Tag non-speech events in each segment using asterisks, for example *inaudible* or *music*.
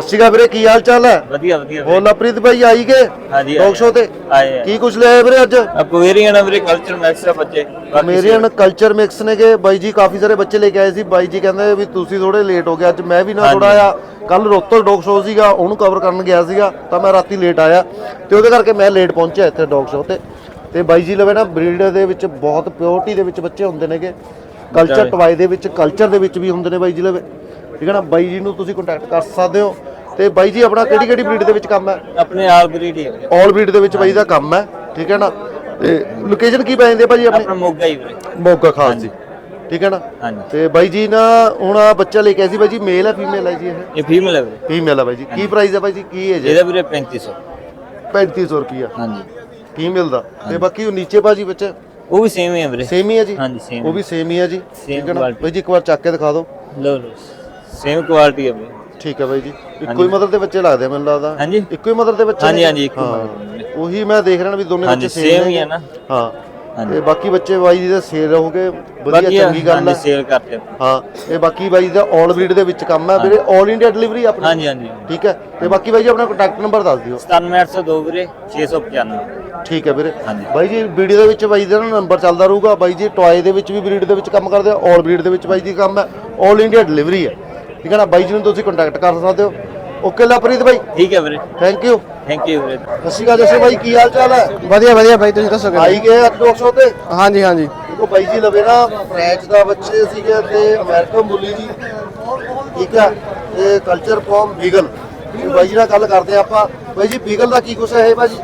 ਸਤਿ ਸ਼੍ਰੀ ਅਕਾਲ ਵੀਰੇ ਕੀ ਹਾਲ ਚਾਲ ਹੈ? ਵਧੀਆ ਵਧੀਆ ਹੋਰ ਲਵਪ੍ਰੀਤ ਭਾਈ ਆਈ ਗਏ? ਹਾਂਜੀ ਡੌਗ ਸ਼ੋ ਤੇ? ਆਏ ਆ। ਕੀ ਕੁਝ ਲਿਆਏ ਵੀਰੇ ਅੱਜ? ਪਵੇਰੀਅਨ ਆ ਵੀਰੇ ਕਲਚਰ ਮੈਕਸ ਆ ਬੱਚੇ। ਬਾਕੀ ਮੇਰੀਅਨ ਕਲਚਰ ਮਿਕਸ ਨੇਗੇ। ਬਾਈ ਜੀ ਕਾਫੀ ਸਾਰੇ ਬੱਚੇ ਲੈ ਕੇ ਆਏ ਸੀ। ਬਾਈ ਜੀ ਕਹਿੰਦੇ ਵੀ ਤੁਸੀਂ ਥੋੜੇ ਲੇਟ ਹੋ ਗਏ। ਅੱਜ ਮੈਂ ਵੀ ਨਾ ਹਾਂਜੀ। ਥੋੜਾ ਆ ਕੱਲ ਰੋਤਲ ਡੌਗ ਸ਼ੋ ਸੀਗਾ ਉਹਨੂੰ ਕਵਰ ਕਰਨ ਗਿਆ ਸੀਗਾ ਤਾਂ ਮੈਂ ਰਾਤੀ ਲੇਟ ਆਇਆ। ਤੇ ਉਹਦੇ ਕਰਕੇ ਮੈਂ ਲੇਟ ਪਹੁੰਚਿਆ ਇੱਥੇ ਡੌਗ ਸ਼ੋ ਤੇ। ਤੇ ਬਾਈ ਜੀ ਲਵੇ ਨਾ ਬਰੀਡ ਦੇ ਵਿੱਚ ਬਹੁਤ ਪਿਓਰਟੀ ਦੇ ਵਿੱਚ ਬੱਚੇ ਹੁੰਦੇ ਨੇਗੇ। ਕਲਚਰ ਟਵਾਈ ਦੇ ਵਿੱਚ ਕਲਚਰ ਦੇ ਵਿੱਚ ਵੀ ਹੁੰਦੇ ਨੇ ਬਾਈ ਜੀ ਲਵੇ। ਠੀਕ ਹੈ ਨਾ? ਬਾਈ ਜੀ ਨੂੰ ਤੁਸੀਂ ਕੰਟੈਕਟ ਕਰ ਸਕਦੇ ਹੋ। ਤੇ ਬਾਈ ਜੀ ਆਪਣਾ ਕਿਹੜੀ ਕਿਹੜੀ ਬਰੀਡ ਦੇ ਵਿੱਚ ਕੰਮ ਹੈ? ਆਪਣੇ ਆਲ ਬਰੀਡ ਹੀ ਆ ਵੀਰੇ। ਆਲ ਬਰੀਡ ਦੇ ਵਿੱਚ ਬਾਈ ਦਾ ਕੰਮ ਹੈ ਠੀਕ ਹੈ ਨਾ? ਤੇ ਲੋਕੇਸ਼ਨ ਕੀ ਪੈ ਜਾਂਦੀ ਹੈ ਭਾਜੀ ਆਪਣੇ? ਆਪਣਾ ਮੋਗਾ ਹੀ ਵੀਰੇ। ਮੋਗਾ ਖਾਸ ਜੀ ਠੀਕ ਹੈ ਨਾ? ਹਾਂਜੀ। ਤੇ ਬਾਈ ਜੀ ਨਾ ਹੁਣ ਆਹ ਬੱਚਾ ਲੈ ਕੇ ਆਏ ਸੀ ਬਾਈ ਜੀ ਮੇਲ ਹੈ ਫੀਮੇਲ ਹੈ ਜੀ ਇਹ? ਇਹ ਫੀਮੇਲ ਹੈ ਵੀਰੇ। ਫੀਮੇਲ ਹੈ ਬਾਈ ਜੀ। ਕੀ ਪ੍ਰਾਈਸ ਹੈ ਬਾਈ ਜੀ? ਕੀ ਹੈ? ਇਹਦਾ ਵੀਰੇ 3500 3500 ਰੁਪਿਆ ਹਾਂਜੀ। ਫੀਮੇਲ ਦਾ ਤੇ ਬਾਕੀ ਉਹ ਨੀਚੇ ਭਾਜੀ ਬੱਚੇ ਉਹ ਵੀ ਸੇਮ ਹੀ ਆ ਵੀਰੇ। ਸੇਮ ਹੀ ਹੈ ਜੀ? ਹਾਂਜੀ ਸੇਮ ਉਹ ਵੀ ਸੇਮ ਹੀ ਹੈ ਜੀ? Same ਠੀਕ ਹੈ ਨਾ? quality। ਬਾਈ ਜੀ ਇੱਕ ਵਾਰ ਚੱਕ ਕੇ ਦਿਖਾ ਦਿਓ। ਲੋ ਲੋ ਸੇਮ ਕੁਆਲਿਟੀ ਹੈ ਵੀਰੇ। ਠੀਕ ਹੈ ਬਾਈ ਜੀ। ਇੱਕੋ ਹੀ ਮਦਰ ਦੇ ਬੱਚੇ ਲੱਗਦੇ ਆ ਮੈਨੂੰ ਲੱਗਦਾ। ਹਾਂਜੀ। ਇੱਕੋ ਹੀ ਮਦਰ ਦੇ ਬੱਚੇ ਹਾਂਜੀ? ਹਾਂਜੀ ਇੱਕੋ ਹਾਂ। ਉਹੀ ਮੈਂ ਦੇਖ ਰਿਹਾ ਨਾ ਵੀ ਦੋਨੇ ਬੱਚੇ ਸੇਮ ਹੀ ਹੈ ਨਾ। ਹਾਂ। ਤੇ ਬਾਕੀ ਬੱਚੇ ਬਾਈ ਜੀ ਦੇ ਸੇਲ ਰਹੋਗੇ ਵਧੀਆ ਚੰਗੀ ਗੱਲ ਹੈ ਸੇਲ ਕਰਦੇ। ਹਾਂ। ਇਹ ਬਾਕੀ ਬਾਈ ਦਾ ਆਲ ਬਰੀਡ ਦੇ ਵਿੱਚ ਕੰਮ ਹੈ ਵੀਰੇ ਆਲ ਇੰਡੀਆ ਡਿਲੀਵਰੀ ਆਪਣੀ? ਹਾਂਜੀ ਹਾਂਜੀ। ਠੀਕ ਹੈ। ਤੇ ਬਾਕੀ ਬਾਈ ਜੀ ਆਪਣਾ ਕੰਟੈਕਟ ਨੰਬਰ ਦੱਸ ਦਿਓ। 97802 ਵੀਰੇ 695 ਠੀਕ ਹੈ ਵੀਰੇ। ਹਾਂਜੀ। ਬਾਈ ਜੀ ਵੀਡੀਓ ਦੇ ਵਿੱਚ ਬਾਈ ਦਾ ਨੰਬਰ ਚੱਲਦਾ ਰਹੂਗਾ। ਬਾਈ ਜੀ ਟੌਏ ਦੇ ਵਿੱਚ ਵੀ ਬਰੀਡ ਦੇ ਵਿੱਚ ਕੰਮ ਕਰਦੇ ਆ ਆਲ ਬਰੀਡ ਦੇ ਵਿੱਚ ਬਾਈ ਜੀ ਕੰਮ ਹੈ ਆਲ ਇੰਡੀਆ ਡਿਲੀਵਰੀ ਹੈ ਠੀਕ ਹੈ ਨਾ? ਬਾਈ ਜੀ ਨੂੰ ਤੁਸੀਂ ਕੰਟੈਕਟ ਕਰ ਸਕਦੇ ਹੋ। ਓਕੇ ਲਵਪ੍ਰੀਤ ਬਾਈ। ਠੀਕ ਹੈ ਵੀਰੇ। ਥੈਂਕ ਯੂ ਥੈਂਕ ਯੂ ਵੀਰੇ। ਸਤਿ ਸ਼੍ਰੀ ਅਕਾਲ ਬਾਈ ਕੀ ਹਾਲ ਚਾਲ ਹੈ? ਵਧੀਆ ਵਧੀਆ ਬਾਈ ਤੁਸੀਂ ਦੱਸੋ ਆਈ ਗਏ ਅੱਜ 200 ਤੇ? ਹਾਂਜੀ ਹਾਂਜੀ। ਦੇਖੋ ਬਾਈ ਜੀ ਲਵੇ ਨਾ ਫ੍ਰੈਂਚ ਦਾ ਬੱਚੇ ਸੀਗੇ ਤੇ ਅਮਰੀਕਨ ਬੁੱਲੀ ਜੀ। ਠੀਕ ਹੈ? ਤੇ ਕਲਚਰ ਫਾਰਮ ਬੀਗਲ ਤੇ ਬਾਈ ਜੀ ਨਾਲ ਗੱਲ ਕਰਦੇ ਆ ਆਪਾਂ। ਬਾਈ ਜੀ ਬੀਗਲ ਦਾ ਕੀ ਕੁਛ ਹੈ ਇਹ ਬਾਈ ਜੀ?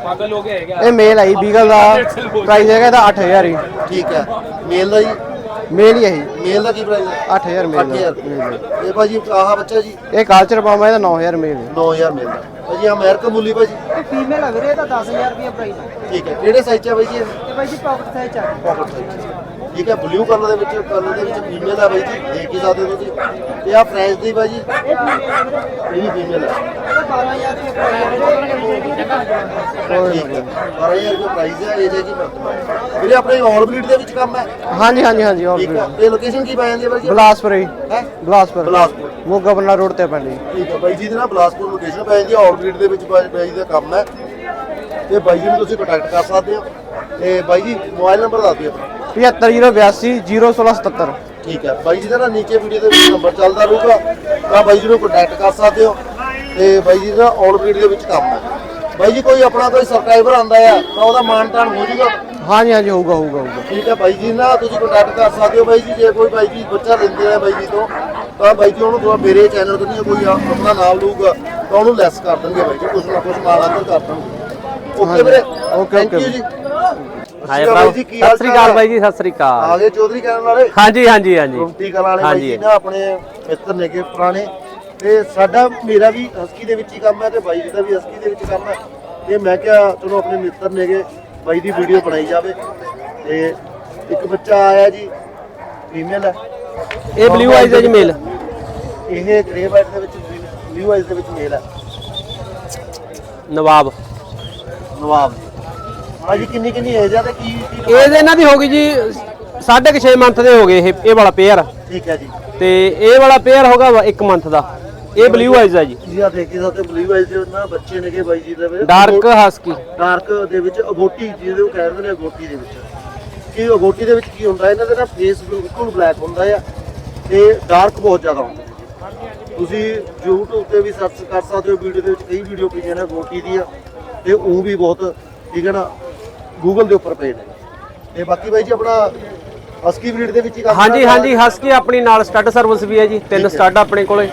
ਇਹ ਮੇਲ ਆਈ ਬੀਗਲ ਦਾ। ਪ੍ਰਾਈਸ ਹੈਗਾ ਇਹਦਾ 8000 ਹੀ। ਠੀਕ ਹੈ। ਮੇਲ ਦਾ ਜੀ? ਮੇਲ ਹੀ ਹੈ ਮੇਲ ਦਾ ਕੀ ਪ੍ਰਾਈਸ ਹੈ? 8000 ਮੇਲ ਦਾ। 8000 ਇਹ ਭਾਜੀ ਆਹ ਬੱਚਾ ਜੀ? ਇਹ ਕਲਚਰ ਪਾਮਾ ਇਹਦਾ 9000 ਮੇਲ 9000 ਮਿਲਦਾ ਭਾਜੀ ਅਮਰੀਕਨ ਬੁੱਲੀ ਭਾਜੀ। ਇਹ ਫੀਮੇਲ ਹੈ ਵੀਰੇ ਇਹਦਾ 10000 ਰੁਪਏ ਪ੍ਰਾਈਸ ਠੀਕ ਹੈ। ਕਿਹੜੇ ਸਾਈਜ਼ ਚ ਹੈ ਬਾਈ ਜੀ ਇਹ? ਇਹ ਬਾਈ ਜੀ ਪਾਕਟ ਸਾਈਜ਼ ਚ ਆ। Pocket size। ਠੀਕ ਹੈ ਬਲੂ ਕਲਰ ਦੇ ਵਿੱਚ ਕਲਰ ਦੇ ਵਿੱਚ ਫੀਮੇਲ ਹੈ ਬਾਈ ਜੀ ਦੇਖ ਹੀ ਸਕਦੇ ਹੋ ਤੁਸੀਂ। ਤੇ ਆ ਫ੍ਰੈਂਚ ਦੀ ਭਾਜੀ ਇਹ ਵੀ ਫੀਮੇਲ 12000 ਰੁਪਏ ਠੀਕ ਹੈ। 12000 ਰੁਪਏ ਪ੍ਰਾਈਸ ਹੈ ਇਹ ਜੇ ਜੀ ਵੀਰੇ ਆਪਣੇ ਆਲ ਬਰੀਡ ਦੇ ਵਿੱਚ ਕੰਮ ਹੈ? ਹਾਂਜੀ ਹਾਂਜੀ ਹਾਂਜੀ ਆਲ ਠੀਕ ਹੈ। ਇਹ ਲੋਕੇਸ਼ਨ ਕੀ ਪੈ ਜਾਂਦੀ ਹੈ ਬਾਈ ਜੀ? ਬਲਾਸਪੁਰ ਹੈ? ਬਲਾਸਪੁਰ। ਬਲਾਸਪੁਰ। ਰੋਡ ਤੇ ਪੈਂਦੀ। ਠੀਕ ਹੈ। ਬਾਈ ਜੀ ਦੇ ਨਾਲ ਬਲਾਸਪੁਰ ਲੋਕੇਸ਼ਨ ਪੈ ਜਾਂਦੀ ਹੈ। ਆਲ ਬਰੀਡ ਦੇ ਵਿੱਚ ਬਾਈ ਬਾਈ ਦਾ ਕੰਮ ਹੈ। ਤੇ ਬਾਈ ਜੀ ਨੂੰ ਤੁਸੀਂ ਕੰਟੈਕਟ ਕਰ ਸਕਦੇ ਹੋ। ਤੇ ਬਾਈ ਜੀ ਮੋਬਾਈਲ ਨੰਬਰ ਦੱਸ ਦਿਓ ਆਪਣਾ। 75082 01677 ਠੀਕ ਹੈ। ਬਾਈ ਜੀ ਦਾ ਨੀਚੇ ਵੀਡੀਓ ਦੇ ਵਿੱਚ ਨੰਬਰ ਚੱਲਦਾ ਰਹੂਗਾ। ਤਾਂ ਬਾਈ ਜੀ ਨੂੰ ਕੰਟੈਕਟ ਕਰ ਸਕਦੇ ਹੋ। ਤੇ ਬਾਈ ਜੀ ਦਾ ਆਲ ਬਰੀਡ ਦੇ ਵਿੱਚ ਕੰਮ ਹੈ। ਬਾਈ ਜੀ ਕੋਈ ਆਪਣਾ ਕੋਈ ਸਬਸਕ੍ਰਾਈਬਰ ਆਂਦਾ ਆ ਤਾਂ ਉਹਦਾ ਮਾਨ ਤਾਨ ਹੋ ਜਾਊਗਾ ਹਾਂਜੀ ਹਾਂਜੀ ਹੋਊਗਾ ਹੋਊਗਾ ਹੋਊਗਾ। ਠੀਕ ਹੈ ਬਾਈ ਜੀ ਨਾਲ ਤੁਸੀਂ ਕੰਟੈਕਟ ਕਰ ਸਕਦੇ ਹੋ ਬਾਈ ਜੀ। ਜੇ ਕੋਈ ਬਾਈ ਜੀ ਬੱਚਾ ਲੈਂਦੇ ਆ ਬਾਈ ਜੀ ਤੋਂ ਤਾਂ ਬਾਈ ਜੀ ਉਹਨੂੰ ਥੋੜਾ ਮੇਰੇ ਚੈਨਲ ਤੋਂ ਨਹੀਂ ਕੋਈ ਆਪਣਾ ਨਾਮ ਲਊਗਾ ਤਾਂ ਉਹਨੂੰ ਲੈਸ ਕਰ ਦੇਣਗੇ ਬਾਈ ਜੀ। ਕੁਝ ਨਾ ਕੁਝ ਮਾਨ ਅੰਦਰ ਕਰ ਦੇਣਗੇ। ਓਕੇ ਵੀਰੇ? Okay, okay. ਜੀ। ਹਾਏ ਸਤਿ ਭਰਾ ਸ਼੍ਰੀ ਜੀ, ਕੀ ਸਤਿ ਹਾਲ ਸ੍ਰੀ ਚਾਲ ਅਕਾਲ? ਬਾਈ ਜੀ ਸਤਿ ਸ੍ਰੀ ਅਕਾਲ। ਆਗੇ ਚੌਧਰੀ ਕਰਨ ਵਾਲੇ? ਹਾਂਜੀ ਹਾਂਜੀ ਹਾਂਜੀ। ਰੋਟੀ ਕਰਨ ਵਾਲੇ ਬਾਈ। ਜੀ ਨਾ ਆਪਣੇ ਮਿੱਤਰ ਨੇਗੇ ਪੁਰਾਣੇ। ਤੇ ਸਾਡਾ ਮੇਰਾ ਵੀ ਹਸਕੀ ਦੇ ਵਿੱਚ ਹੀ ਕੰਮ ਹੈ ਤੇ ਬਾਈ ਜੀ ਦਾ ਵੀ ਹਸਕੀ ਦੇ ਵਿੱਚ ਕੰਮ ਹੈ। ਤੇ ਮੈਂ ਕਿਹਾ ਚਲੋ ਆਪਣੇ ਮਿੱਤਰ ਨੇਗੇ ਬਾਈ ਦੀ ਵੀਡੀਓ ਬਣਾਈ ਜਾਵੇ। ਤੇ ਇੱਕ ਬੱਚਾ ਆਇਆ ਜੀ ਫੀਮੇਲ ਹੈ। ਇਹ ਬਲੂ ਆਈਜ਼ ਹੈ ਜੀ ਮੇਲ ਇਹ ਗ੍ਰੇ ਵਾਈਟ ਦੇ ਵਿੱਚ ਬਲੂ ਆਈਜ਼ ਦੇ ਵਿੱਚ ਮੇਲ ਹੈ। ਨਵਾਬ। ਨਵਾਬ। ਭਾਜੀ ਕਿੰਨੀ ਕਿੰਨੀ ਏਜ ਹੈ ਤੇ ਕੀ ਕੀ ਇਹ ਇਹਨਾਂ ਦੀ ਹੋ ਗਈ ਜੀ 6.5 ਮੰਥ ਦੇ ਹੋ ਗਏ ਇਹ ਇਹ ਵਾਲਾ ਪੇਅਰ ਠੀਕ ਹੈ ਜੀ। ਤੇ ਇਹ ਵਾਲਾ ਪੇਅਰ ਹੋਗਾ 1 ਮੰਥ ਦਾ। ਇਹ ਬਲੂ ਆਈਜ਼ ਹੈ ਜੀ। ਜੀ ਆ ਦੇਖੀ ਸਕਦੇ ਬਲੂ ਆਈਜ਼ ਦੇ ਨਾ ਬੱਚੇ ਨੇਗੇ ਬਾਈ ਜੀ ਦੇ ਡਾਰਕ ਹਸਕੀ ਡਾਰਕ ਦੇ ਵਿੱਚ ਅਗੋਟੀ ਜਿਹਦੇ ਉਹ ਕਹਿੰਦੇ ਨੇ ਅਗੋਟੀ ਦੇ ਵਿੱਚ। ਕੀ ਅਗੋਟੀ ਦੇ ਵਿੱਚ ਕੀ ਹੁੰਦਾ ਇਹਨਾਂ ਦਾ ਨਾ ਫੇਸ ਬਿਲਕੁਲ ਬਲੈਕ ਹੁੰਦਾ ਆ ਤੇ ਡਾਰਕ ਬਹੁਤ ਜ਼ਿਆਦਾ ਹੁੰਦਾ ਤੁਸੀਂ YouTube ਤੇ ਵੀ ਸਰਚ ਕਰ ਸਕਦੇ ਹੋ ਵੀਡੀਓ ਦੇ ਵਿੱਚ ਕਈ ਵੀਡੀਓ ਪਈਆਂ ਨੇ ਅਗੋਟੀ ਦੀਆਂ। ਤੇ ਉਹ ਵੀ ਬਹੁਤ ਠੀਕ ਹੈ ਨਾ? Google ਦੇ ਉੱਪਰ ਪਏ ਨੇ। ਤੇ ਬਾਕੀ ਬਾਈ ਜੀ ਆਪਣਾ ਹਸਕੀ ਬਰੀਡ ਦੇ ਵਿੱਚ ਹੀ ਕੰਮ ਹਾਂਜੀ ਹਾਂਜੀ ਹਸਕੀ ਆਪਣੀ ਨਾਲ ਸਟੱਡ ਸਰਵਿਸ ਵੀ ਹੈ ਜੀ ਤਿੰਨ ਸਟੱਡ ਆਪਣੇ ਕੋਲੇ।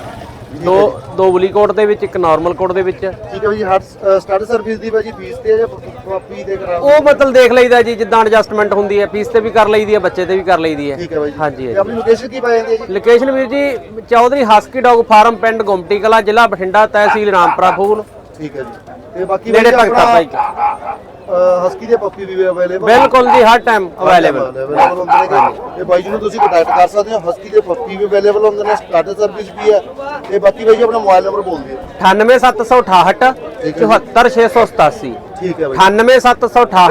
ਦੋ ਦੋ ਬਲੀ ਕੋਟ ਦੇ ਵਿੱਚ ਇੱਕ ਨਾਰਮਲ ਕੋਟ ਦੇ ਵਿੱਚ। ਠੀਕ ਹੈ ਜੀ ਹਰ ਸਟਾਰਟ ਸਰਵਿਸ ਦੀ ਬਾਈ ਜੀ ਫੀਸ ਤੇ ਹੈ ਜਾਂ ਫੀ ਤੇ ਕਰਾ ਉਹ ਮਤਲਬ ਦੇਖ ਲਈਦਾ ਜੀ ਜਿੱਦਾਂ ਐਡਜਸਟਮੈਂਟ ਹੁੰਦੀ ਹੈ ਫੀਸ ਤੇ ਵੀ ਕਰ ਲਈਦੀ ਹੈ ਬੱਚੇ ਤੇ ਵੀ ਕਰ ਲਈਦੀ ਹੈ। ਠੀਕ ਹੈ ਬਾਈ ਜੀ। ਹਾਂਜੀ ਤੇ ਆਪਣੀ ਲੋਕੇਸ਼ਨ ਕੀ ਪਾ ਜਾਂਦੀ ਹੈ ਜੀ? ਲੋਕੇਸ਼ਨ ਵੀਰ ਜੀ ਚੌਧਰੀ ਹਸਕੀ ਡੌਗ ਫਾਰਮ ਪਿੰਡ ਗੁਮਟੀ ਕਲਾ ਜ਼ਿਲ੍ਹਾ ਬਠਿੰਡਾ ਤਹਿਸੀਲ ਰਾਮਪੁਰਾ ਫੂਲ ਠੀਕ ਹੈ ਜੀ। ਤੇ ਬਾਕੀ ਨੇੜੇ ਭਗਤਾ ਭਾਈ ਹਸਕੀ ਦੇ ਪੱਪੀ ਵੀ ਅਵੇਲੇਬਲ ਬਿਲਕੁਲ ਜੀ ਹਰ ਟਾਈਮ ਅਵੇਲੇਬਲ ਅਵੇਲੇਬਲ ਹੁੰਦੇ ਨੇ ਤੇ ਬਾਈ ਜੀ ਨੂੰ ਤੁਸੀਂ ਕੰਟੈਕਟ ਕਰ ਸਕਦੇ ਹੋ ਹਸਕੀ ਦੇ ਪੱਪੀ ਵੀ ਅਵੇਲੇਬਲ ਹੁੰਦੇ ਨੇ ਸਟਾਰਟਰ ਸਰਵਿਸ ਵੀ ਹੈ ਤੇ ਬਾਕੀ ਬਾਈ ਜੀ ਆਪਣਾ ਮੋਬਾਈਲ ਨੰਬਰ ਬੋਲ ਦਿਓ। 98768 74687 ਠੀਕ ਹੈ ਬਾਈ 98768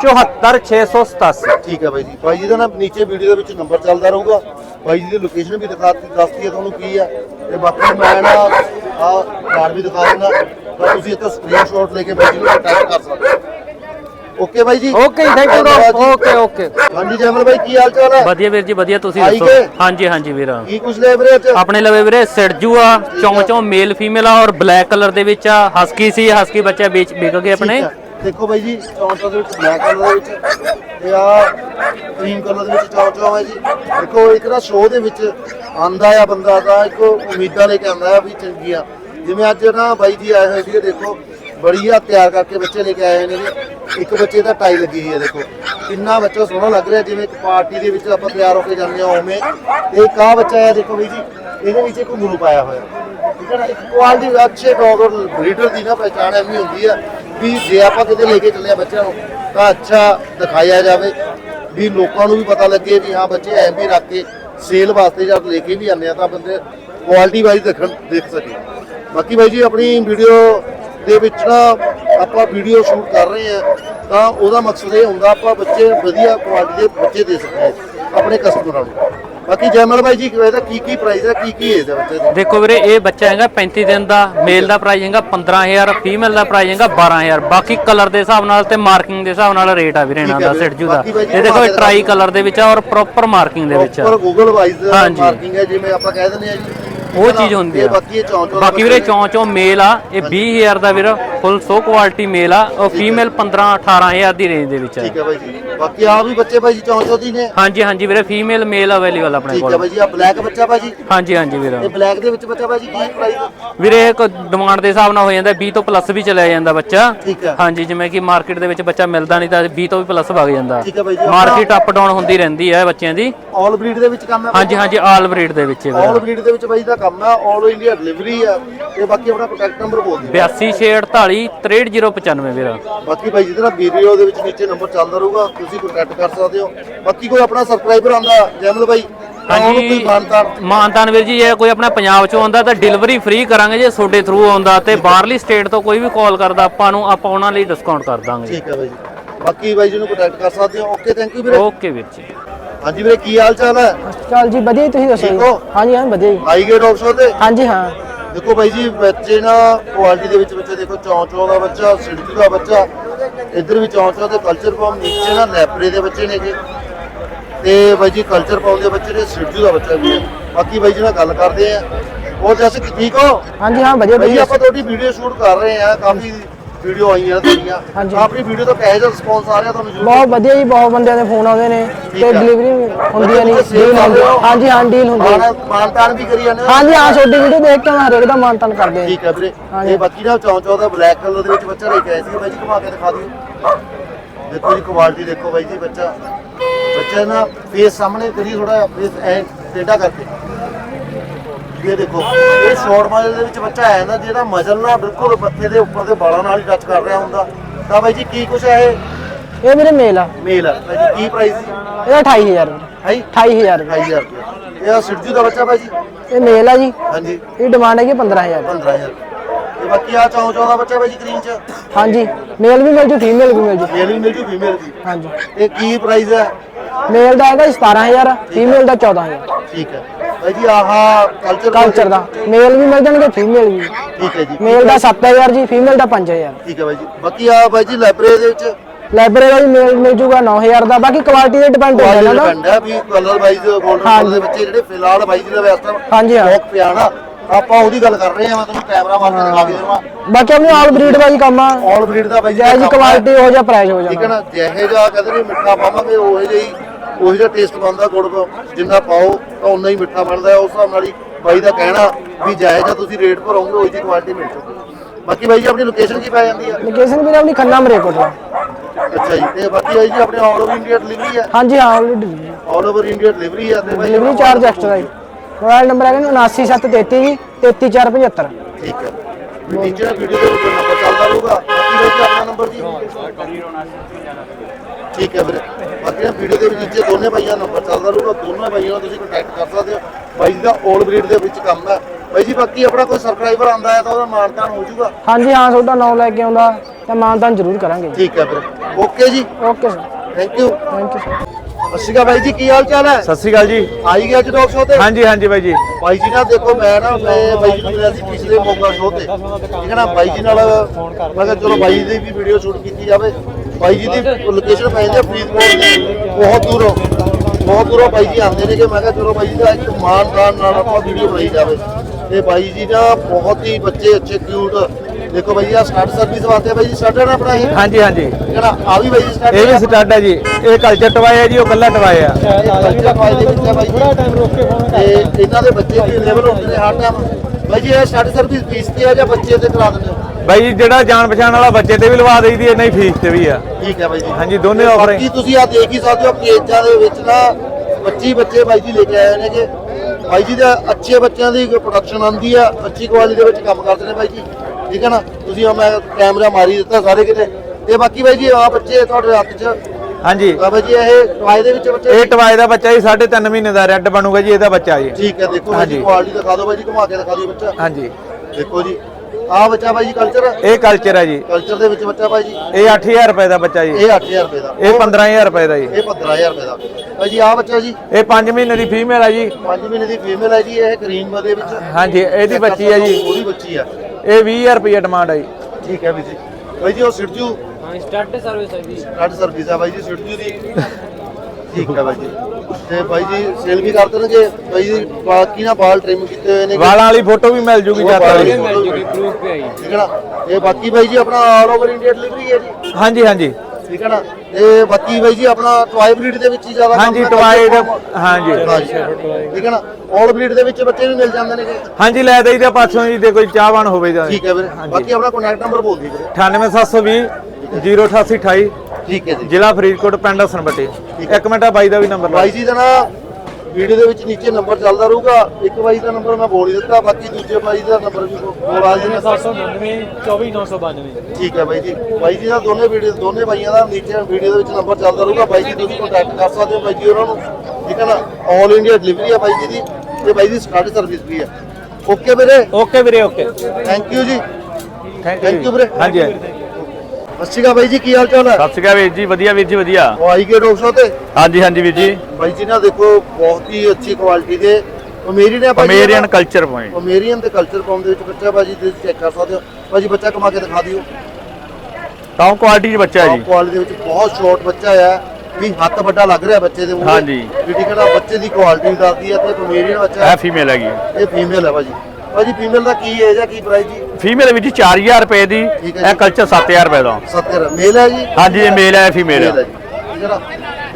74687 ਠੀਕ ਹੈ ਬਾਈ ਜੀ। ਬਾਈ ਜੀ ਦਾ ਨਾ ਨੀਚੇ ਵੀਡੀਓ ਦੇ ਵਿੱਚ ਨੰਬਰ ਚੱਲਦਾ ਰਹੂਗਾ। ਬਾਈ ਜੀ ਦੀ ਲੋਕੇਸ਼ਨ ਵੀ ਦਿਖਾ ਦੱਸਦੀ ਹੈ ਤੁਹਾਨੂੰ ਕੀ ਹੈ ਤੇ ਬਾਕੀ ਮੈਂ ਨਾ ਆ ਕਾਰਡ ਵੀ ਦਿਖਾ ਦਿੰਦਾ। ਤਾਂ ਤੁਸੀਂ ਇੱਥੇ ਸਕਰੀਨਸ਼ਾਟ ਲੈ ਕੇ ਬਾਈ ਜੀ ਨੂੰ ਕੰਟੈਕਟ ਕਰ ਸਕਦੇ ਹੋ। ਓਕੇ ਬਾਈ ਜੀ? Okay thank you. Okay okay ਹਾਂਜੀ ਜੈਮਲ ਬਾਈ ਕੀ ਹਾਲ ਚਾਲ ਹੈ? ਵਧੀਆ ਵੀਰ ਜੀ ਵਧੀਆ ਤੁਸੀਂ ਆਈ ਦੱਸੋ? ਗਏ? ਹਾਂਜੀ ਹਾਂਜੀ ਵੀਰ। ਕੀ ਕੁਛ ਲੈ ਵੀਰੇ ਅੱਜ? ਆਪਣੇ ਲਵੇ ਵੀਰੇ ਸਿਰਜੂ ਆ ਚੌਂ ਚੌਂ ਮੇਲ ਫੀਮੇਲ ਆ ਔਰ ਬਲੈਕ ਕਲਰ ਦੇ ਵਿੱਚ ਆ। ਹਸਕੀ ਸੀ ਹਸਕੀ ਬੱਚਾ ਵੇਚ ਵਿਕ ਗਏ ਆਪਣੇ। ਠੀਕ ਹੈ। ਦੇਖੋ ਬਾਈ ਜੀ ਚੌਂਚਾਂ ਦੇ ਵਿੱਚ ਬਲੈਕ ਕਲਰ ਦੇ ਵਿੱਚ ਤੇ ਆ ਕਰੀਮ ਕਲਰ ਦੇ ਵਿੱਚ ਚੌਂਚਾਂ ਹੈ ਜੀ। ਦੇਖੋ ਇੱਕ ਨਾ ਸ਼ੋਅ ਦੇ ਵਿੱਚ ਆਂਦਾ ਆ ਬੰਦਾ ਤਾਂ ਇੱਕ ਉਮੀਦਾਂ ਲੈ ਕੇ ਆਉਂਦਾ ਆ ਵੀ ਚੰਗੀਆਂ ਜਿਵੇਂ ਅੱਜ ਨਾ ਬਾਈ ਜੀ ਆਏ ਹੋਏ ਸੀਗੇ, ਦੇਖੋ ਬੜੀ ਤਿਆਰ ਕਰਕੇ ਬੱਚੇ ਲੈ ਕੇ ਆਏ ਹੋਏ ਨੇ ਜੀ। ਇੱਕ ਬੱਚੇ ਦਾ ਟਾਈ ਲੱਗੀ ਹੋਈ ਹੈ, ਦੇਖੋ। ਕਿੰਨਾ ਬੱਚਾ ਸੋਹਣਾ ਲੱਗ ਰਿਹਾ, ਜਿਵੇਂ ਇੱਕ ਪਾਰਟੀ ਦੇ ਵਿੱਚ ਆਪਾਂ ਤਿਆਰ ਹੋ ਕੇ ਜਾਂਦੇ ਹਾਂ ਉਵੇਂ। ਇਹ ਇੱਕ ਬੱਚਾ ਹੈ, ਦੇਖੋ ਬਾਈ ਜੀ, ਇਹਦੇ ਵਿੱਚ ਇੱਕ ਗੁਰੂ ਪਾਇਆ ਹੋਇਆ। ਠੀਕ ਹੈ ਨਾ, ਇੱਕ ਕੁਆਲਿਟੀ ਅੱਛੇ ਡੌਗ ਬਰੀਡਰ ਦੀ ਨਾ ਪਹਿਚਾਣ ਐਵੇਂ ਹੁੰਦੀ ਆ ਵੀ ਜੇ ਆਪਾਂ ਕਿਤੇ ਲੈ ਕੇ ਚੱਲੇ ਆ ਬੱਚਿਆਂ ਨੂੰ, ਤਾਂ ਅੱਛਾ ਦਿਖਾਇਆ ਜਾਵੇ। ਵੀ ਲੋਕਾਂ ਨੂੰ ਵੀ ਪਤਾ ਲੱਗੇ ਵੀ ਹਾਂ ਬੱਚੇ ਐਵੇਂ ਰੱਖ ਕੇ ਸੇਲ ਵਾਸਤੇ ਜਦ ਲੈ ਕੇ ਵੀ ਆਉਂਦੇ ਆ ਤਾਂ ਬੰਦੇ ਕੁਆਲਿਟੀ ਵਾਈਜ਼ ਦੇਖਣ, ਦੇਖ ਸਕੇ। ਬਾਕੀ ਬਾਈ ਜੀ ਆਪਣੀ ਵੀਡੀਓ ਦੇ ਵਿੱਚ ਨਾ ਆਪਾਂ ਵੀਡੀਓ ਸ਼ੂਟ ਕਰ ਰਹੇ ਆ ਤਾਂ ਉਹਦਾ ਮਕਸਦ ਇਹ ਹੁੰਦਾ ਆਪਾਂ ਬੱਚੇ ਵਧੀਆ ਕੁਆਲਿਟੀ ਦੇ ਬੱਚੇ ਦੇ ਸਕੀਏ ਆਪਣੇ ਕਸਟਮਰਾਂ ਨੂੰ ਬਾਕੀ ਜੈਮਲ ਬਾਈ ਜੀ ਇਹਦਾ ਕੀ ਕੀ ਪ੍ਰਾਈਸ ਹੈ ਕੀ ਕੀ ਹੈ ਬੱਚੇ ਦੀ? ਦੇਖੋ ਵੀਰੇ ਇਹ ਬੱਚਾ ਹੈਗਾ 35 ਦਿਨ ਦਾ ਮੇਲ ਦਾ ਪ੍ਰਾਈਸ ਹੈਗਾ 15000 ਫੀਮੇਲ ਦਾ ਪ੍ਰਾਈਸ ਹੈਗਾ 12000 ਬਾਕੀ ਕਲਰ ਦੇ ਹਿਸਾਬ ਨਾਲ ਤੇ ਮਾਰਕਿੰਗ ਦੇ ਹਿਸਾਬ ਨਾਲ ਰੇਟ ਆ ਵੀਰੇ ਇਹਨਾਂ ਦਾ ਵੀਰੇ। ਸਿਰਜੂ ਦਾ। ਜੀ ਇਹ ਦੇਖੋ ਮਾਰਕੀਟ ਟਰਾਈ ਕਲਰ ਦੇ ਵਿੱਚ ਆ ਔਰ ਪ੍ਰੋਪਰ ਮਾਰਕਿੰਗ ਦੇ ਵਿੱਚ ਆ। ਉੱਪਰ ਗੂਗਲ ਵਾਈਜ਼। ਮਾਰਕਿੰਗ ਹੈ ਜਿਵੇਂ ਆਪਾਂ ਕਹਿ ਦਿੰਦੇ ਆ ਜੀ ਉਹ ਚੀਜ਼ ਹੁੰਦੀ ਆ। ਬਾਕੀ ਇਹ ਚੌਂਚ ਬਾਕੀ ਵੀਰੇ ਚੌਂ ਚੌਂ ਮੇਲ ਆ ਇਹ 20000 ਦਾ ਵੀਰ। ਫੁੱਲ ਸੋ ਕੁਆਲਿਟੀ ਮੇਲ ਆ ਉਹ ਫੀਮੇਲ 15 18000 ਦੀ ਰੇਂਜ ਦੇ ਵਿੱਚ ਆ। ਠੀਕ ਹੈ ਬਾਈ ਜੀ। ਬਾਕੀ ਆ ਵੀ ਬੱਚੇ ਬਾਈ ਜੀ ਚੌਂਚ ਦੀ ਨੇ। ਹਾਂਜੀ ਹਾਂਜੀ ਵੀਰੇ ਫੀਮੇਲ ਮੇਲ ਅਵੇਲੇਬਲ ਆਪਣੇ ਠੀਕ ਹੈ ਕੋਲ। ਬਾਈ ਜੀ ਆ ਬਲੈਕ ਬੱਚਾ ਬਾਈ ਜੀ। ਹਾਂਜੀ ਹਾਂਜੀ ਵੀਰੇ। ਇਹ ਬਲੈਕ ਦੇ ਵਿੱਚ ਬੱਚਾ ਬਾਈ ਜੀ ਕੀ ਪ੍ਰਾਈਸ ਵੀਰੇ ਇੱਕ ਡਿਮਾਂਡ ਦੇ ਹਿਸਾਬ ਨਾਲ ਹੋ ਜਾਂਦਾ 20 ਤੋਂ ਪਲੱਸ ਵੀ ਚਲਿਆ ਜਾਂਦਾ ਬੱਚਾ। ਠੀਕ ਹੈ। ਹਾਂਜੀ ਜਿਵੇਂ ਕਿ ਮਾਰਕੀਟ ਦੇ ਵਿੱਚ ਬੱਚਾ ਮਿਲਦਾ ਨਹੀਂ ਤਾਂ 20 ਤੋਂ ਵੀ ਪਲੱਸ ਵਗ ਜਾਂਦਾ। ਠੀਕ ਹੈ ਬਾਈ ਜੀ ਮਾਰਕੀਟ ਅਪ ਡਾਊਨ ਹੁੰਦੀ ਰਹਿੰਦੀ ਹੈ ਬੱਚਿਆਂ ਦੀ। ਆਲ ਬਰੀਡ ਦੇ ਵਿੱਚ ਕੰਮ ਹੈ ਹਾਂਜੀ ਹਾਂਜੀ ਆਲ ਬਰੀਡ ਦੇ ਵਿੱਚ ਵੀਰੇ। ਆਲ ਬਰੀਡ ਦੇ ਵਿੱਚ ਬਾਈ ਦਾ ਕੰਮ ਹੈ ਆਲ ਇੰਡੀਆ ਡਿਲੀਵਰੀ ਆ ਤੇ ਬਾਕੀ ਆਪਣਾ ਕੰਟੈਕਟ ਨੰਬਰ ਬੋਲ ਦਿਓ। 8248 63095 ਵੀਰੇ। ਬਾਕੀ ਬਾਈ ਜਿਹਦਾ ਵੀਡੀਓ ਦੇ ਵਿੱਚ ਨੀਚੇ ਨੰਬਰ ਚੱਲਦਾ ਰਹੂਗਾ ਤੁਸੀਂ ਕੰਟੈਕਟ ਕਰ ਸਕਦੇ ਹੋ। ਬਾਕੀ ਕੋਈ ਆਪਣਾ ਸਬਸਕ੍ਰਾਈਬਰ ਆਂਦਾ ਜੈਮਲ ਹਾਂਜੀ ਮਾਨਤਾਨ ਵੀਰ ਜੀ ਜੇ ਕੋਈ ਆਪਣੇ ਪੰਜਾਬ ਚੋਂ ਆਉਂਦਾ ਤਾਂ ਡਿਲੀਵਰੀ ਫ੍ਰੀ ਕਰਾਂਗੇ ਜੇ ਤੁਹਾਡੇ ਥਰੂ ਆਉਂਦਾ ਤੇ ਬਾਹਰਲੀ ਸਟੇਟ ਤੋਂ ਕੋਈ ਵੀ ਕਾਲ ਕਰਦਾ ਆਪਾਂ ਨੂੰ ਆਪਾਂ ਉਹਨਾਂ ਲਈ ਡਿਸਕਾਊਂਟ ਕਰ ਦਾਂਗੇ। ਠੀਕ ਹੈ ਬਾਈ ਜੀ। ਬਾਕੀ ਬਾਈ ਜੀ ਨੂੰ ਕੰਟੈਕਟ ਕਰ ਸਕਦੇ ਹੋ। ਓਕੇ ਥੈਂਕ ਯੂ ਵੀਰੇ। ਓਕੇ ਵੀਰ ਜੀ। ਹਾਂਜੀ ਵੀਰੇ ਕੀ ਹਾਲ ਚਾਲ ਹੈ? ਚੱਲ ਜੀ ਵਧੀਆ ਤੁਸੀਂ ਦੱਸੋ? ਹਾਂਜੀ ਹਾਂ ਵਧੀਆ ਜੀ। ਆਈ ਗਏ ਡਾਕਟਰ ਤੇ? ਹਾਂਜੀ ਹਾਂ। ਦੇਖੋ ਬਾਈ ਜੀ ਬੱਚੇ ਨਾ ਕੁਆਲਿਟੀ ਦੇ ਵਿੱਚ ਬੱਚੇ ਦੇਖੋ ਚੌਂਚੋਂ ਦਾ ਬੱਚਾ ਸਿੜਕੀ ਦਾ ਬੱਚਾ ਇੱਧਰ ਵੀ ਚੌਂਚੋਂ ਤੇ ਕਲਚਰ ਫਾਰਮ ਨੀਚੇ ਨਾ ਲੈਪਰੇ ਦੇ ਬੱਚੇ ਨੇਗੇ। ਤੇ ਬਾਈ ਜੀ ਕਲਚਰ ਫਾਰਮ ਦੇ ਬੱਚੇ ਨੇ ਸਿੜਕੀ ਦਾ ਬੱਚਾ ਵੀ ਹੈ। ਬਾਕੀ ਬਾਈ ਜੀ ਨਾਲ ਗੱਲ ਕਰਦੇ ਆ ਹੋਰ ਜੈਸੇ ਠੀਕ ਹੋ? ਹਾਂਜੀ ਹਾਂ ਵਧੀਆ ਵਧੀਆ। ਆਪਾਂ ਤੁਹਾਡੀ ਵੀਡੀਓ ਸ਼ੂਟ ਕਰ ਰਹੇ ਆ ਕਾਫੀ ਵੀਡੀਓ ਆਈਆਂ ਤੁਹਾਡੀਆਂ। ਹਾਂਜੀ। ਆਪਣੀ ਵੀਡੀਓ ਤੋਂ ਕਿਹੋ ਜਿਹਾ ਰਿਸਪੌਂਸ ਆ ਰਿਹਾ ਤੁਹਾਨੂੰ ਜ਼ਰੂਰ? ਬਹੁਤ ਵਧੀਆ ਜੀ ਬਹੁਤ ਬੰਦਿਆਂ ਦੇ ਫੋਨ ਆਉਂਦੇ ਨੇ ਠੀਕ ਤੇ ਆ। ਡਿਲੀਵਰੀ ਹੁੰਦੀ ਹੈ ਨਹੀਂ ਤੁਸੀਂ ਡੀਲ sale ਹੁੰਦੀ ਕਰਦੇ ਹੋ? ਹਾਂਜੀ ਹਾਂ ਡੀਲ ਹੁੰਦੀ ਹੈ। ਮਾਨ ਮਾਨਤਾਨ ਵੀ ਕਰੀ ਜਾਂਦੇ ਹੋ? ਹਾਂਜੀ ਹਾਂ ਛੋਟੀ ਵੀਡੀਓ ਦੇਖ ਕੇ ਮੈਂ ਹਰੇਕ ਦਾ ਮਾਨਤਨ ਕਰਦੇ ਹਾਂ ਠੀਕ ਹੈ ਵੀਰੇ। ਹਾਂਜੀ। ਇਹ ਬਾਕੀ ਨਾ ਚੌਂਚੌ ਦਾ ਬਲੈਕ ਕਲਰ ਦੇ ਵਿੱਚ ਬੱਚਾ ਲੈ ਕੇ ਆਏ ਸੀ ਬਾਈ ਜੀ ਘੁਮਾ ਕੇ ਦਿਖਾ ਦਿਓ। ਦੇਖੋ ਜੀ ਕੁਆਲਿਟੀ ਦੇਖੋ ਬਾਈ ਜੀ ਬੱਚਾ। ਬੱਚਾ ਨਾ ਫੇਸ ਸਾਹਮਣੇ ਕਰੀ ਥੋੜਾ ਫੇਸ ਐ ਟੇਢਾ ਕਰਕੇ। ਇਹ ਦੇਖੋ ਇਹ ਸ਼ਾਰਟ ਮਜਲ ਦੇ ਵਿੱਚ ਬੱਚਾ ਆਇਆ ਨਾ ਜਿਹੜਾ ਮਜਲ ਨਾ ਬਿਲਕੁਲ ਪੱਤੇ ਦੇ ਉੱਪਰ ਦੇ ਵਾਲਾਂ ਨਾਲ ਹੀ ਟੱਚ ਕਰ ਰਿਹਾ ਹੁੰਦਾ। ਤਾਂ ਬਾਈ ਜੀ ਕੀ ਕੁਛ ਹੈ ਇਹ? ਇਹ ਮੇਰੇ ਮੇਲ ਆ। ਮੇਲ ਹੈ ਬਾਈ ਜੀ ਕੀ ਪ੍ਰਾਈਸ ਸੀ? ਇਹਦਾ 28000 ਹੈ 28000 ਰੁਪਏ 28000 ਰੁਪਏ ਇਹ ਸਿਰਜੂ ਦਾ ਬੱਚਾ ਬਾਈ ਜੀ? ਇਹ ਮੇਲ ਆ ਜੀ। ਹਾਂਜੀ। ਇਹ ਡਿਮਾਂਡ ਹੈਗੀ 15000 15000 ਤੇ ਬਾਕੀ ਆ ਚੌਂਚੌ ਦਾ ਬੱਚਾ ਬਾਈ ਜੀ ਗ੍ਰੀਨ ਚ? ਹਾਂਜੀ। ਮੇਲ ਵੀ ਮਿਲ ਜੂ ਫੀਮੇਲ ਵੀ ਮਿਲ ਜੂ। ਮੇਲ ਵੀ ਮਿਲ ਜੂ ਫੀਮੇਲ ਦੀ। ਹਾਂਜੀ। ਇਹ ਕੀ ਪ੍ਰਾਈਸ ਹੈ? ਮੇਲ ਦਾ ਹੈਗਾ 17000 ਫੀਮੇਲ ਦਾ 14000 ਠੀਕ ਹੈ। ਭਾਈ ਜੀ ਆਹ ਕਲਚਰ ਕਲਚਰ ਦਾ। ਮੇਲ ਵੀ ਮਿਲ ਜਾਣਗੇ ਫੀਮੇਲ ਵੀ। ਠੀਕ ਹੈ ਜੀ। ਮੇਲ ਦਾ 7000 ਜੀ ਫੀਮੇਲ ਦਾ 5000 ਠੀਕ ਹੈ ਭਾਈ ਜੀ। ਬਾਕੀ ਆ ਭਾਈ ਜੀ ਲਾਇਬ੍ਰੇਰੀ ਦੇ ਵਿੱਚ ਲਾਇਬ੍ਰੇਰੀ ਦਾ ਵੀ ਮੇਲ ਮਿਲ ਜੂਗਾ 9000 ਦਾ। ਬਾਕੀ ਕੁਆਲਿਟੀ ਦੇ ਡਿਪੈਂਡ ਹੁੰਦਾ ਕੁਆਲਿਟੀ ਇਹਨਾਂ ਦਾ ਡਿਪੈਂਡ ਹੈ ਵੀ ਕਲਰ ਵਾਈਜ਼ ਗੋਲਡਨ ਦੇ ਬੱਚੇ ਜਿਹੜੇ ਫਿਲਹਾਲ ਭਾਈ ਜੀ ਦਾ ਵੈਸਟਰ ਹਾਂਜੀ ਹਾਂ। ਸਟਾਕ ਪਿਆ ਨਾ ਆਪਾਂ ਉਹਦੀ ਗੱਲ ਕਰ ਰਹੇ ਹਾਂ ਮੈਂ ਤੁਹਾਨੂੰ ਕੈਮਰਾ ਮਾਰ ਕੇ ਦਿਖਾ ਦੇਵਾਂ। ਬਾਕੀ ਆਪਣੀ ਆਲ ਬਰੀਡ ਦਾ ਜੀ ਕੰਮ ਆ। ਆਲ ਬਰੀਡ ਦਾ ਭਾਈ ਜੀ ਜੈ ਜੀ ਹੈ। ਕੁਆਲਿਟੀ ਹੋ ਜਾ ਪ੍ਰਾਈਸ ਹੋ ਠੀਕ ਹੈ ਨਾ ਜਿਹੇ ਜਾ ਕਹਿੰਦੇ ਨੇ ਮਿੱਠਾ ਪਾਵਾਂਗੇ ਉਹ ਜਿਹੀ ਉਹ ਜਿਹਾ ਟੇਸਟ ਬਣਦਾ ਗੁੜ ਦਾ। ਜਿੰਨਾ ਪਾਓ ਤਾਂ ਉਨਾ ਹੀ ਮਿੱਠਾ ਬਣਦਾ ਹੈ। ਉਸ ਹਿਸਾਬ ਨਾਲ ਹੀ ਬਾਈ ਦਾ ਕਹਿਣਾ ਵੀ ਜਾਇਜ਼ ਜਾਂ ਤੁਸੀਂ ਰੇਟ ਭਰੋਗੇ ਉਹ ਜਿਹੀ ਕੁਆਲਿਟੀ ਮਿਲ ਜੂਗੀ। ਬਾਕੀ ਬਾਈ ਜੀ ਆਪਣੀ ਲੋਕੇਸ਼ਨ ਕੀ ਪੈ ਜਾਂਦੀ ਹੈ? ਲੋਕੇਸ਼ਨ ਵੀ ਆਪਣੀ ਖੰਨਾ ਮਰੇਕੋਟ ਦਾ ਅੱਛਾ ਜੀ ਤੇ ਬਾਕੀ ਬਾਈ ਜੀ ਆਪਣੇ ਆਲ ਓਵਰ ਇੰਡੀਆ ਡਿਲੀਵਰੀ ਹੈ? ਹਾਂਜੀ ਹਾਂ delivery all over India delivery ਹੈ ਤੇ ਬਾਈ ਡਿਲੀਵਰੀ ਚਾਰਜ ਐਕਸਟਰਾ ਜੀ ਮੋਬਾਈਲ ਨੰਬਰ ਹੈਗਾ 79733 ਜੀ 33475 ਠੀਕ ਹੈ। ਵੀ ਨੀਚੇ ਵੀਡੀਓ ਦੇ ਉੱਪਰ ਨੰਬਰ ਚੱਲਦਾ ਰਹੂਗਾ। ਬਾਕੀ ਬਾਈ ਜੀ ਆਪਣਾ ਨੰਬਰ ਜੀ? ਠੀਕ ਹੈ ਵੀਰੇ। ਨਾ ਵੀਡੀਓ ਦੇ ਵਿੱਚ ਦੋਨੇ ਭਾਈਆਂ ਨੰਬਰ ਚੱਲਦਾ ਰਹੂਗਾ ਦੋਨਾਂ ਭਾਈਆਂ ਨਾਲ ਤੁਸੀਂ ਕੰਟੈਕਟ ਕਰ ਸਕਦੇ ਹੋ। ਬਾਈ ਜੀ ਦਾ 올 ਬਰੀਡ ਦੇ ਵਿੱਚ ਕੰਮ ਹੈ। ਬਾਈ ਜੀ ਬਾਕੀ ਆਪਣਾ ਕੋਈ ਸਬਸਕ੍ਰਾਈਬਰ ਆਂਦਾ ਹੈ ਤਾਂ ਉਹਦਾ ਮਾਨਤਾਨ ਹੋ ਜਾਊਗਾ। ਹਾਂਜੀ ਹਾਂ ਤੁਹਾਡਾ ਨਾਮ ਲੈ ਕੇ ਆਉਂਦਾ ਤਾਂ ਮਾਨਦਾਨ ਜ਼ਰੂਰ ਕਰਾਂਗੇ। ਜੀ ਠੀਕ ਹੈ ਵੀਰੇ। ਓਕੇ ਜੀ। Okay sir thank you thank you sir ਸਤਿ ਸ਼੍ਰੀ ਅਕਾਲ ਬਾਈ ਜੀ ਕੀ ਹਾਲ ਚਾਲ ਹੈ? ਸਤਿ ਸ਼੍ਰੀ ਅਕਾਲ ਜੀ। ਆਈ ਗਿਆ ਅੱਜ ਡੌਗ ਸ਼ੋ ਤੇ? ਹਾਂਜੀ ਹਾਂਜੀ ਬਾਈ ਜੀ। ਬਾਈ ਜੀ ਨਾਲ ਦੇਖੋ ਮੈਂ ਨਾ ਮੈਂ ਬਾਈ ਜੀ ਨੂੰ ਮਿਲਿਆ ਸੀ ਪਿਛਲੇ ਮੋਗਾ ਸ਼ੋ ਤੇ। ਠੀਕ ਹੈ ਨਾ ਬਾਈ ਜੀ ਨਾਲ ਮੈਂ ਕਿਹਾ ਚਲੋ ਬਾਈ ਦੀ ਵੀ ਵੀਡੀਓ ਸ਼ੂਟ ਕੀਤੀ ਜਾਵੇ। ਬਾਈ ਜੀ ਦੀ ਲੋਕੇਸ਼ਨ ਪੈ ਜਾਂਦੀ ਹੈ ਫਰੀਦਕੋਟ ਦੀ। ਬਹੁਤ ਦੂਰੋਂ ਬਹੁਤ ਦੂਰੋਂ ਬਾਈ ਜੀ ਆਉਂਦੇ ਨੇ ਕਿ ਮੈਂ ਕਿਹਾ ਚਲੋ ਬਾਈ ਜੀ ਦਾ ਇੱਕ ਮਾਨਦਾਨ ਨਾਲ ਆਪਾਂ ਵੀਡੀਓ ਬਣਾਈ ਜਾਵੇ। ਤੇ ਬਾਈ ਜੀ ਨਾ ਬਹੁਤ ਹੀ ਬੱਚੇ ਅੱਛੇ ਕਿਊਟ ਦੇਖੋ ਬਾਈ ਜੀ ਆ ਸਟਾਰਟ ਸਰਵਿਸ ਵਾਸਤੇ ਬਾਈ ਜੀ ਸਟਾਰਟ ਹੈ ਨਾ ਆਪਣਾ ਇਹ? ਹਾਂਜੀ ਹਾਂਜੀ। ਹੈ ਨਾ ਆ ਵੀ ਬਾਈ ਜੀ ਸਟਾਰਟ ਇਹ ਵੀ ਸਟਾਰਟ ਹੈ ਜੀ। ਇਹ ਕਲਚਰ ਟਵਾਏ ਹੈ ਜੀ ਉਹ ਕੱਲਾ ਟਵਾਏ ਆ। ਤੇ ਇਹਨਾਂ ਦੇ ਬੱਚੇ ਵੀ ਅਵੇਲੇਬਲ ਹੁੰਦੇ ਨੇ ਹਰ ਟਾਈਮ ਬਾਈ ਜੀ ਇਹ ਸਟਾਰਟ ਸਰਵਿਸ ਫੀਸ ਤੇ ਆ ਜਾਂ ਬੱਚੇ ਤੇ ਕਰਾ ਦਿੰਦੇ ਹੋ? ਬਾਈ ਜੀ ਜਿਹੜਾ ਜਾਣ ਪਛਾਣ ਵਾਲਾ ਬੱਚੇ ਤੇ ਵੀ ਲਵਾ ਦੇਈਦੀ ਹੈ ਨਹੀਂ ਫੀਸ ਤੇ ਵੀ ਆ। ਠੀਕ ਹੈ ਬਾਈ ਜੀ। ਹਾਂਜੀ, ਦੋਨੇ ਹੈ। ਬਾਕੀ ਤੁਸੀਂ ਆ ਦੇਖ ਹੀ ਸਕਦੇ ਹੋ ਕੇਜਾਂ ਦੇ ਵਿੱਚ ਨਾ 25 ਬੱਚੇ ਬਾਈ ਜੀ ਲੈ ਕੇ ਆਏ ਨੇ ਕਿ ਬਾਈ ਜੀ ਦਾ ਅੱਛੇ ਬੱਚਿਆਂ ਦੀ ਪ੍ਰੋਡਕਸ਼ਨ ਆਉਂਦੀ ਆ ਅੱਛੀ ਕੁਆਲਿਟੀ ਦੇ ਵਿੱਚ ਕੰਮ ਕਰਦੇ ਨੇ ਬਾਈ ਜੀ। ਠੀਕ ਹੈ ਨਾ? ਤੁਸੀਂ ਆ ਮੈਂ ਕੈਮਰਾ ਮਾਰੀ ਦਿੱਤਾ ਸਾਰੇ ਕਿਤੇ। ਤੇ ਬਾਕੀ ਬਾਈ ਜੀ ਆ ਬੱਚੇ ਤੁਹਾਡੇ ਹੱਥ 'ਚ। ਹਾਂਜੀ। ਆ ਬਾਈ ਜੀ ਇਹ ਟਵਾਏ ਦੇ ਵਿੱਚ ਬੱਚੇ? ਇਹ ਟਵਾਏ ਦਾ ਬੱਚਾ ਜੀ 3.5 ਮਹੀਨੇ ਦਾ ਰੈੱਡ ਬਣੂਗਾ ਜੀ ਇਹਦਾ ਬੱਚਾ ਜੀ। ਠੀਕ ਹੈ ਦੇਖੋ ਹਾਂਜੀ। ਕੁਆਲਿਟੀ ਦਿਖਾ ਦਿਓ ਬਾਈ ਜੀ ਘੁਮਾ ਕੇ ਦਿਖਾ ਦਿਓ ਬੱਚਾ। ਹਾਂਜੀ। ਦੇਖੋ ਜੀ। ਆ ਬੱਚਾ ਬਾਈ ਜੀ ਕਲਚਰ ਇਹ ਕਲਚਰ ਹੈ ਜੀ। ਕਲਚਰ ਦੇ ਵਿੱਚ ਬੱਚਾ ਬਾਈ ਜੀ? ਇਹ 8000 ਰੁਪਏ ਦਾ ਬੱਚਾ ਜੀ। ਇਹ 8000 ਰੁਪਏ ਦਾ। ਇਹ 15000 ਰੁਪਏ ਦਾ ਜੀ। ਇਹ 15000 ਰੁਪਏ ਦਾ। ਬਾਈ ਜੀ ਆ ਬੱਚਾ ਜੀ? ਇਹ 5 ਮਹੀਨੇ ਦੀ ਫੀਮੇਲ ਹੈ ਜੀ। 5 ਮਹੀਨੇ ਦੀ ਫੀਮੇਲ ਹੈ ਜੀ ਇਹ ਕਰੀਮ ਦੇ ਵਿੱਚ। ਹਾਂਜੀ ਇਹਦੀ ਬੱਚੀ ਹੈ ਜੀ। ਉਹਦੀ ਬੱਚੀ ਆ। ਇਹ 20000 ਰੁਪਏ ਡਿਮਾਂਡ ਹੈ ਜੀ। ਠੀਕ ਹੈ ਬਾਈ ਜੀ। ਬਾਈ ਜੀ ਉਹ ਸਿਰਜੂ ਹਾਂ ਸਟਾਰਟ ਸਰਵਿਸ ਹੈ ਜੀ। ਸਟਾਰਟ ਸਰਵਿਸ ਆ ਬਾਈ ਜੀ ਸਿਰਜੂ ਦੀ। ਠੀਕ ਹੈ ਬਾਈ ਜੀ। ਤੇ ਬਾਈ ਜੀ ਸੇਲ ਵੀ ਕਰ ਦੇਣਗੇ? ਬਾਈ ਜੀ ਬਾਕੀ ਨਾ ਬਾਲ ਟ੍ਰਿਮ ਕੀਤੇ ਹੋਏ ਨੇ ਵਾਲਾਂ ਵਾਲੀ ਫੋਟੋ ਵੀ ਮਿਲ ਜੂਗੀ ਜੱਟ ਵਾਲੀ ਠੀਕ ਹੈ ਨਾ? ਇਹ ਬਾਕੀ ਬਾਈ ਜੀ ਆਪਣਾ ਆਲ ਓਵਰ ਇੰਡੀਆ ਡਿਲੀਵਰੀ ਹੈ ਜੀ? ਹਾਂਜੀ ਹਾਂਜੀ। ਠੀਕ ਹੈ ਨਾ? ਤੇ ਬਾਕੀ ਬਾਈ ਜੀ ਆਪਣਾ ਟਵਾਈ ਬਰੀਡ ਦੇ ਵਿੱਚ ਹੀ ਜ਼ਿਆਦਾ ਹਾਂਜੀ ਦਾ ਹਾਂਜੀ। ਠੀਕ ਹੈ ਨਾ? ਆਲ ਬਰੀਡ ਦੇ ਵਿੱਚ ਬੱਚੇ ਵੀ ਮਿਲ ਜਾਂਦੇ ਨੇ ਗੇ। ਹਾਂਜੀ ਲੈ ਦੇਈਦਾ ਪਾਸੋਂ ਜੀ ਜੇ ਕੋਈ ਚਾਹਵਾਨ ਹੋਵੇ ਤਾਂ ਠੀਕ ਹੈ ਵੀਰੇ। ਬਾਕੀ ਆਪਣਾ ਕੰਟੈਕਟ ਨੰਬਰ ਬੋਲ ਦਿਓ ਵੀਰੇ। 98720 08828 ਠੀਕ ਹੈ ਜੀ। ਜ਼ਿਲ੍ਹਾ ਫਰੀਦਕੋਟ ਪਿੰਡ ਹਸਨਬੱਟੇ ਇੱਕ ਮਿੰਟ ਆ ਬਾਈ ਦਾ ਵੀ ਨੰਬਰ ਬਾਈ ਜੀ ਦਾ ਨਾ ਵੀਡੀਓ ਦੇ ਵਿੱਚ ਨੀਚੇ ਨੰਬਰ ਚੱਲਦਾ ਰਹੂਗਾ। ਇੱਕ ਬਾਈ ਦਾ ਨੰਬਰ ਮੈਂ ਬੋਲ ਹੀ ਦਿੱਤਾ ਬਾਕੀ ਦੂਜੇ ਬਾਈ ਦਾ ਨੰਬਰ ਵੀ ਬੋਲ ਆ ਜੀ 799 24992 ਠੀਕ ਹੈ ਬਾਈ ਜੀ। ਬਾਈ ਜੀ ਦਾ ਦੋਨੇ ਵੀਡੀਓ ਦੋਨੇ ਬਾਈਆਂ ਦਾ ਨੀਚੇ ਵੀਡੀਓ ਦੇ ਵਿੱਚ ਨੰਬਰ ਚੱਲਦਾ ਰਹੂਗਾ। ਬਾਈ ਜੀ ਤੁਸੀਂ ਕੰਟੈਕਟ ਕਰ ਸਕਦੇ ਹੋ ਬਾਈ ਜੀ ਉਹਨਾਂ ਨੂੰ। ਠੀਕ ਹੈ ਨਾ? ਆਲ ਇੰਡੀਆ ਡਿਲੀਵਰੀ ਹੈ ਬਾਈ ਜੀ ਦੀ। ਤੇ ਬਾਈ ਦੀ ਸਟਾਰਟ ਸਰਵਿਸ ਵੀ ਹੈ। ਓਕੇ ਵੀਰੇ? ਓਕੇ ਵੀਰੇ ਓਕੇ। ਥੈਂਕ ਯੂ ਜੀ। ਥੈਂਕ you ਵੀਰੇ। ਹਾਂਜੀ ਹਾਂਜੀ। ਅਕਾਲ ਬਾਈ ਜੀ ਕੀ ਹਾਲ ਚਾਲ ਹੈ? ਸਤਿ ਸ਼੍ਰੀ ਅਕਾਲ ਵੀਰ ਜੀ ਵਧੀਆ ਵੀਰ ਜੀ ਵਧੀਆ। ਉਹ ਆਈ ਗਏ ਡਾਕਟਰ ਤੇ? ਹਾਂਜੀ ਹਾਂਜੀ ਵੀਰ ਜੀ। ਬਾਈ ਜੀ ਨਾ ਦੇਖੋ ਬਹੁਤ ਹੀ ਅੱਛੀ ਕੁਆਲਿਟੀ ਦੇ ਅਮੇਰੀਅਨ ਹੈ ਬਾਈ ਜੀ ਅਮੇਰੀਅਨ ਇਹਦਾ। ਕਲਚਰ ਪੁਆਇੰਟ ਅਮੇਰੀਅਨ ਤੇ ਕਲਚਰ ਫਾਰਮ ਦੇ ਵਿੱਚ ਬੱਚਾ ਬਾਜੀ ਤੁਸੀਂ ਚੈੱਕ ਕਰ ਸਕਦੇ ਹੋ। ਬਾਜੀ ਬੱਚਾ ਕਮਾ ਕੇ ਦਿਖਾ ਦਿਓ। ਟੌਪ ਕੁਆਲਿਟੀ ਚ ਬੱਚਾ ਟੌਪ ਜੀ। ਕੁਆਲਿਟੀ ਦੇ ਵਿੱਚ ਬਹੁਤ ਸ਼ਾਰਟ ਬੱਚਾ ਆ। ਵੀ ਹੱਥ ਵੱਡਾ ਲੱਗ ਰਿਹਾ ਬੱਚੇ ਦੇ ਮੂੰਹ ਹਾਂਜੀ। ਹੈ ਨਾ ਬੱਚੇ ਦੀ ਕੁਆਲਿਟੀ ਦੱਸਦੀ ਹੈ ਤੇ ਅਮੇਰੀਅਨ ਬੱਚਾ ਇਹ ਫੀਮੇਲ ਹੈਗੀ ਇਹ ਫੀਮੇਲ ਹੈ ਬਾਜੀ ਫੀਮੇਲ ਦਾ ਕੀ ਏਜ ਹੈ ਕੀ ਪ੍ਰਾਈਸ ਜੀ? ਫੀਮੇਲ ਵਿੱਚ 4000 ਰੁਪਏ ਦੀ। ਠੀਕ ਹੈ ਜੀ। ਇਹ ਕਲਚਰ 7000 ਰੁਪਏ ਦਾ। 70 ਮੇਲ ਹੈ ਜੀ? ਹਾਂਜੀ ਇਹ ਮੇਲ ਹੈ। ਫੀਮੇਲ ਹੈ